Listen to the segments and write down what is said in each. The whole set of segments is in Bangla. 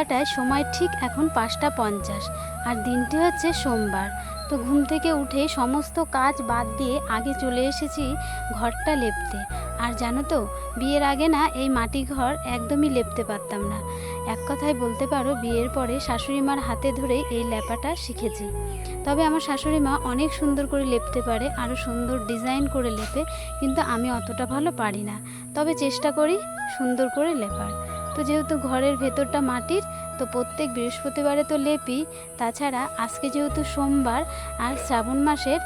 কাটায় সময় ঠিক এখন পাঁচটা পঞ্চাশ, আর দিনটি হচ্ছে সোমবার। তো ঘুম থেকে উঠে সমস্ত কাজ বাদ দিয়ে আগে চলে এসেছি ঘরটা লেপতে। আর জানো তো, বিয়ের আগে না এই মাটি ঘর একদমই লেপতে পারতাম না। এক কথায় বলতে পারো, বিয়ের পরে শাশুড়ি মার হাতে ধরে এই লেপাটা শিখেছি। তবে আমার শাশুড়ি মা অনেক সুন্দর করে লেপতে পারে, আরও সুন্দর ডিজাইন করে লেপে, কিন্তু আমি অতটা ভালো পারি না। তবে চেষ্টা করি সুন্দর করে লেপার। তো যেহেতু ঘরের ভেতরটা মাটির, তো প্রত্যেক বৃহস্পতিবারে তো লেপি। তাছাড়া আজকে যেহেতু সোমবার, আর শ্রাবণ মাসের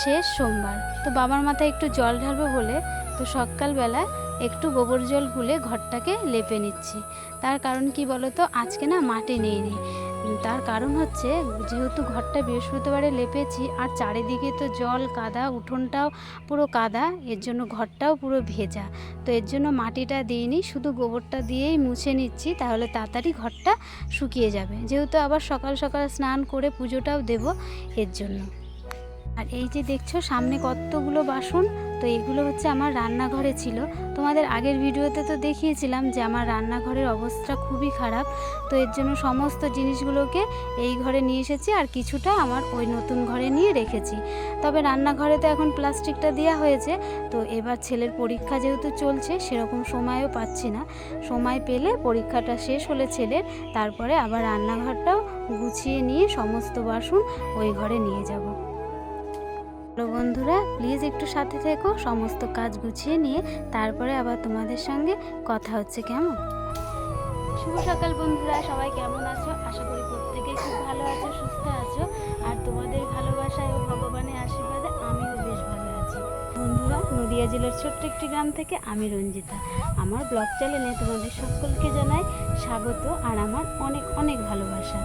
শেষ সোমবার, তো বাবার মাথায় একটু জল ঢালবে বলে তো সকালবেলা একটু গোবর জল গুলে ঘরটাকে লেপে নিচ্ছি। তার কারণ কি বলো তো আজকে না মাটি নেই নি তার কারণ হচ্ছে, যেহেতু ঘরটা বৃহস্পতিবারে লেপেছি, আর চারিদিকে তো জল, কাদা, উঠোনটাও পুরো কাদা, এর জন্য ঘরটাও পুরো ভেজা। তো এর জন্য মাটিটা দিইনি, শুধু গোবরটা দিয়েই মুছে নিচ্ছি, তাহলে তাড়াতাড়ি ঘরটা শুকিয়ে যাবে। যেহেতু আবার সকাল সকাল স্নান করে পুজোটাও দেব এর জন্য। আর এই যে দেখছ, সামনে কতগুলো বাসন? তো এগুলো হচ্ছে আমার রান্নাঘরে ছিল। তোমাদের আগের ভিডিওতে তো দেখিয়েছিলাম যে আমার রান্নাঘরের অবস্থা খুবই খারাপ। তো এর জন্য সমস্ত জিনিসগুলোকে এই ঘরে নিয়ে এসেছি আর কিছুটা আমার ওই নতুন ঘরে নিয়ে রেখেছি। তবে রান্নাঘরে তো এখন প্লাস্টিকটা দেওয়া হয়েছে। তো এবার ছেলের পরীক্ষা যেহেতু চলছে, সেরকম সময়ও পাচ্ছি না। সময় পেলে পরীক্ষাটা শেষ হলে ছেলের, তারপরে আবার রান্নাঘরটাও গুছিয়ে নিয়ে সমস্ত বাসন ওই ঘরে নিয়ে যাব। হ্যালো বন্ধুরা প্লিজ একটু সাথে থেকো, সমস্ত কাজ গুছিয়ে নিয়ে তারপরে আবার তোমাদের সঙ্গে কথা হচ্ছে কেমন? শুভ সকাল বন্ধুরা, সবাই কেমন আছো? আশা করি প্রত্যেকেই খুব ভালো আছো, সুস্থ আছো। আর তোমাদের ভালোবাসায় ও ভগবানের আশীর্বাদে আমিও বেশ ভালো আছি। বন্ধুরা, নদিয়া জেলার ছোট্ট একটি গ্রাম থেকে আমি রঞ্জিতা। আমার ব্লগ চ্যানেলে তোমাদের সকলকে জানাই স্বাগত, আর আমার অনেক অনেক ভালোবাসা।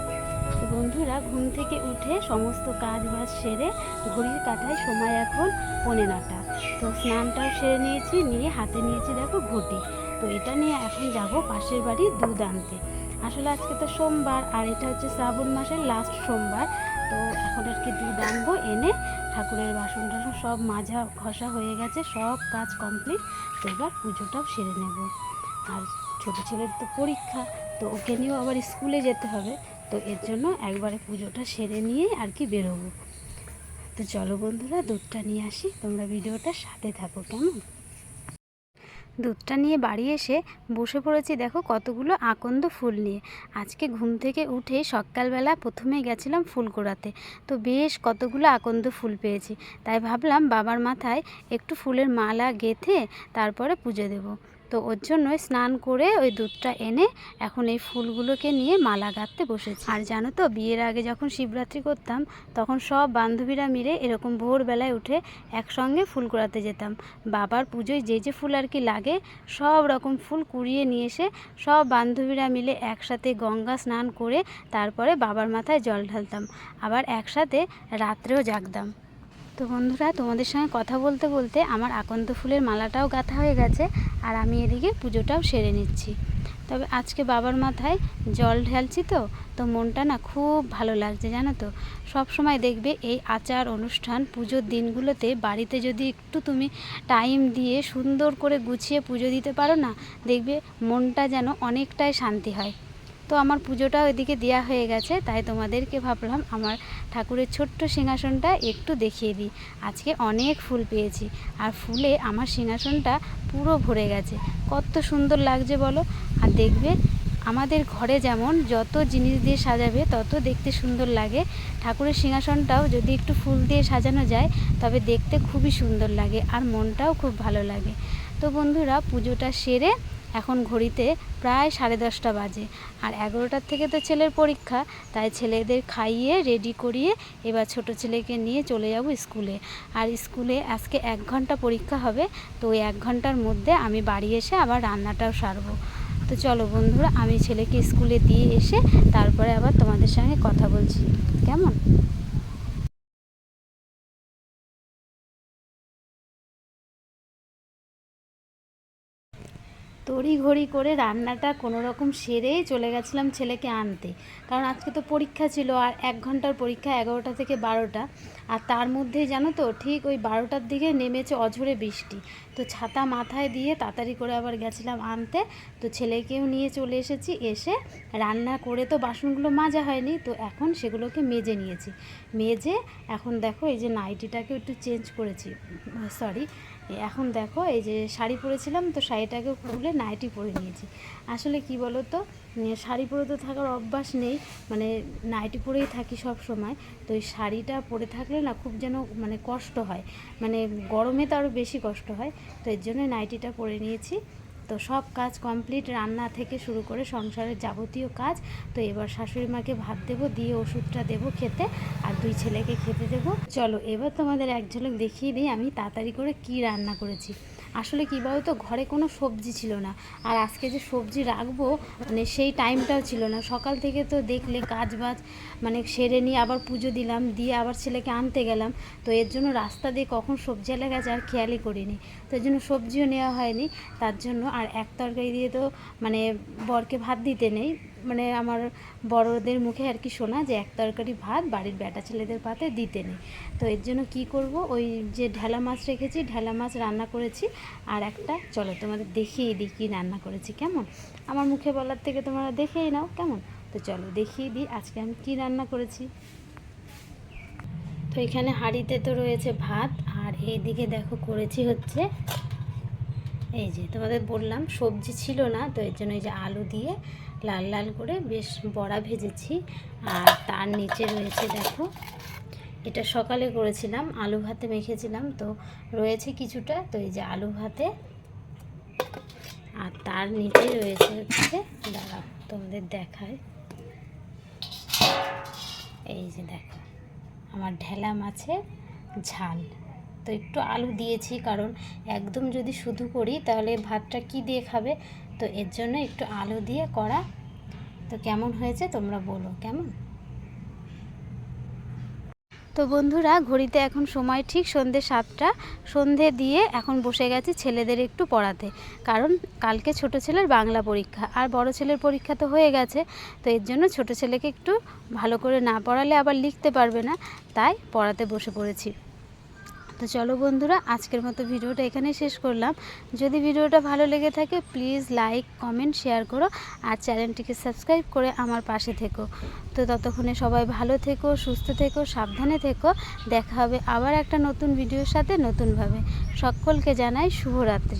বন্ধুরা, ঘুম থেকে উঠে সমস্ত কাজ বাজ সেরে ঘড়ির কাঁটায় সময় এখন পৌনে নটা তো স্নানটাও সেরে নিয়েছি, নিয়ে হাতে নিয়েছি দেখো ঘটি। তো এটা নিয়ে এখন যাব পাশের বাড়ি দুধ আনতে। আসলে আজকে তো সোমবার আর এটা হচ্ছে শ্রাবণ মাসের লাস্ট সোমবার। তো এখন আর কি দুধ আনব, এনে ঠাকুরের বাসন টাসন সব মাজা ঘষা হয়ে গেছে, সব কাজ কমপ্লিট তো এবার পুজোটাও সেরে নেব। আর ছোটো ছেলের তো পরীক্ষা, তো ওকে নিয়েও আবার স্কুলে যেতে হবে। তো এর জন্য একবারে পুজোটা সেরে নিয়ে আর কি বেরোবো। তো চলো বন্ধুরা, দুধটা নিয়ে আসি। তোমরা ভিডিওটা সাথে থাকো, কেমন? দুধটা নিয়ে বাড়ি এসে বসে পড়েছি দেখো কতগুলো আকন্দ ফুল নিয়ে। আজকে ঘুম থেকে উঠে সকালবেলা প্রথমে গেছিলাম ফুল কোড়াতে তো বেশ কতগুলো আকন্দ ফুল পেয়েছি। তাই ভাবলাম বাবার মাথায় একটু ফুলের মালা গেঁথে তারপরে পুজো দেবো। তো ওর জন্যই স্নান করে ওই দুধটা এনে এখন এই ফুলগুলোকে নিয়ে মালা গাঁথতে বসেছি। আর জানো তো, বিয়ের আগে যখন শিবরাত্রি করতাম, তখন সব বান্ধবীরা মিলে এরকম ভোরবেলায় উঠে একসঙ্গে ফুল কুড়াতে যেতাম। বাবার পুজোয় যে যে ফুল আর কি লাগে, সব রকম ফুল কুড়িয়ে নিয়ে এসে সব বান্ধবীরা মিলে একসাথে গঙ্গা স্নান করে তারপরে বাবার মাথায় জল ঢালতাম। আবার একসাথে রাত্রেও জাগতাম। তো বন্ধুরা, তোমাদের সঙ্গে কথা বলতে বলতে আমার আকন্ত ফুলের মালাটাও গাঁথা হয়ে গেছে আর আমি এদিকে পুজোটাও সেরে নিচ্ছি। তবে আজকে বাবার মাথায় জল ঢালছি তো তো মনটা না খুব ভালো লাগছে, জানো তো। সব সময় দেখবে এই আচার অনুষ্ঠান, পুজোর দিনগুলোতে বাড়িতে যদি একটু তুমি টাইম দিয়ে সুন্দর করে গুছিয়ে পুজো দিতে পারো না, দেখবে মনটা যেন অনেকটাই শান্তি হয়। তো আমার পুজোটা ওইদিকে দেওয়া হয়ে গেছে, তাই তোমাদেরকে ভাবলাম আমার ঠাকুরের ছোট্ট সিংহাসনটা একটু দেখিয়ে দিই। আজকে অনেক ফুল পেয়েছি আর ফুলে আমার সিংহাসনটা পুরো ভরে গেছে। কত সুন্দর লাগছে বলো? আর দেখবে আমাদের ঘরে যেমন যত জিনিস দিয়ে সাজাবে, তত দেখতে সুন্দর লাগে। ঠাকুরের সিংহাসনটাও যদি একটু ফুল দিয়ে সাজানো যায়, তবে দেখতে খুবই সুন্দর লাগে আর মনটাও খুব ভালো লাগে। তো বন্ধুরা, পুজোটা সেরে এখন ঘড়িতে প্রায় সাড়ে দশটা বাজে। আর এগারোটার থেকে তো ছেলের পরীক্ষা, তাই ছেলেদের খাইয়ে রেডি করিয়ে এবার ছোট ছেলেকে নিয়ে চলে যাব স্কুলে। আর স্কুলে আজকে এক ঘণ্টা পরীক্ষা হবে, তো ওই এক ঘণ্টার মধ্যে আমি বাড়ি এসে আবার রান্নাটাও সারবো। তো চলো বন্ধুরা, আমি ছেলেকে স্কুলে দিয়ে এসে তারপরে আবার তোমাদের সঙ্গে কথা বলছি। কেমন? তড়ি ঘড়ি করে রান্নাটা কোনো রকম সেরেই চলে গেছিলাম ছেলেকে আনতে। কারণ আজকে তো পরীক্ষা ছিল আর এক ঘণ্টার পরীক্ষা, এগারোটা থেকে বারোটা। আর তার মধ্যেই জানো তো, ঠিক ওই বারোটার দিকে নেমেছে অঝরে বৃষ্টি। তো ছাতা মাথায় দিয়ে তাড়াতাড়ি করে আবার গেছিলাম আনতে। তো ছেলেকেও নিয়ে চলে এসেছি, এসে রান্না করে তো বাসনগুলো মাজা হয়নি, তো এখন সেগুলোকে মেজে নিয়েছি। মেজে এখন দেখো এই যে নাইটিটাকে একটু চেঞ্জ করেছি সরি এখন দেখো, এই যে শাড়ি পরেছিলাম তো শাড়িটাকে খুলে নাইটি পরে নিয়েছি। আসলে কি বলো তো শাড়ি পরে তো থাকার অভ্যাস নেই মানে নাইটি পরেই থাকি সব সময়। তো এই শাড়িটা পরে থাকলে না খুব যেন মানে কষ্ট হয়। মানে গরমে তো আরও বেশি কষ্ট হয়, তো এর জন্য নাইটিটা পরে নিয়েছি। তো সব কাজ কমপ্লিট, রান্না থেকে শুরু করে সংসারের যাবতীয় কাজ। তো এবার শাশুড়ি মাকে ভাত দেবো, দিয়ে ওষুধটা দেবো খেতে। দুই ছেলেকে খেতে দেবো। চলো, এবার তোমাদের এক ঝলক দেখিয়ে দিই আমি তাড়াতাড়ি করে কি রান্না করেছি। আসলে কী বলো তো ঘরে কোনো সবজি ছিল না। আর আজকে যে সবজি রাখব মানে সেই টাইমটাও ছিল না। সকাল থেকে তো দেখলে কাজ বাজ মানে সেরে নিয়ে আবার পুজো দিলাম, দিয়ে আবার ছেলেকে আনতে গেলাম। তো এর জন্য রাস্তা দিয়ে কখন সবজি এলে গেছে আর খেয়ালই করিনি। তো এর জন্য সবজিও নেওয়া হয়নি। তার জন্য আর এক তরকারি দিয়ে তো মানে বরকে ভাত দিতে নেই। মানে আমার বড়দের মুখে আর কি শোনা যে এক তরকারি ভাত, বাড়ির বেটা ছেলেদের পাতে দিতে নেই। তো এর জন্য কি করব? ওই যে ঢেলা মাছ রেখেছি, ঢেলা মাছ রান্না করেছি। আর একটা, চলো তোমাদের দেখিয়ে দিই কী রান্না করেছি, কেমন? আমার মুখে বলার থেকে তোমরা দেখেই নাও, কেমন? তো চলো দেখিয়ে দিই আজকে আমি কী রান্না করেছি। তো এখানে হাঁড়িতে তো রয়েছে ভাত, আর এইদিকে দেখো করেছি হচ্ছে এই যে তোমাদের বললাম সবজি ছিল না, তো এর জন্য এই যে আলু দিয়ে লাল লাল করে বেশ বড়া ভেজেছি। আর তার নিচে রয়েছে দেখো, এটা সকালে করেছিলাম, আলু ভাতে মেখেছিলাম, তো রয়েছে কিছুটা, তো এই যে আলু ভাতে। আর তার নিচে রয়েছে হচ্ছে, দাঁড়াও, তোমাদের দেখায় এই যে দেখো, আমার ঢেলা মাছের ঝাল। তো একটু আলু দিয়েছি, কারণ একদম যদি শুধু করি তাহলে ভাতটা কি দিয়ে খাবে? তো এর জন্য একটু আলু দিয়ে করা তো কেমন হয়েছে তোমরা বলো, কেমন? তো বন্ধুরা, ঘড়িতে এখন সময় ঠিক সন্ধে সাতটা। সন্ধে দিয়ে এখন বসে গেছি ছেলেদের একটু পড়াতে, কারণ কালকে ছোট ছেলের বাংলা পরীক্ষা, আর বড় ছেলের পরীক্ষা তো হয়ে গেছে। তো এর জন্য ছোট ছেলেকে একটু ভালো করে না পড়ালে আবার লিখতে পারবে না, তাই পড়াতে বসে পড়েছি। তো চলো বন্ধুরা, আজকের মতো ভিডিওটা এখানে শেষ করলাম। যদি ভিডিওটা ভালো লেগে থাকে প্লিজ লাইক কমেন্ট শেয়ার করো আর চ্যানেলটিকে সাবস্ক্রাইব করে আমার পাশে থেকো। তো ততক্ষণে সবাই ভালো থেকো, সুস্থ থেকো, সাবধানে থেকো। দেখা হবে আবার একটা নতুন ভিডিওর সাথে নতুনভাবে। সকলকে জানাই শুভরাত্রি।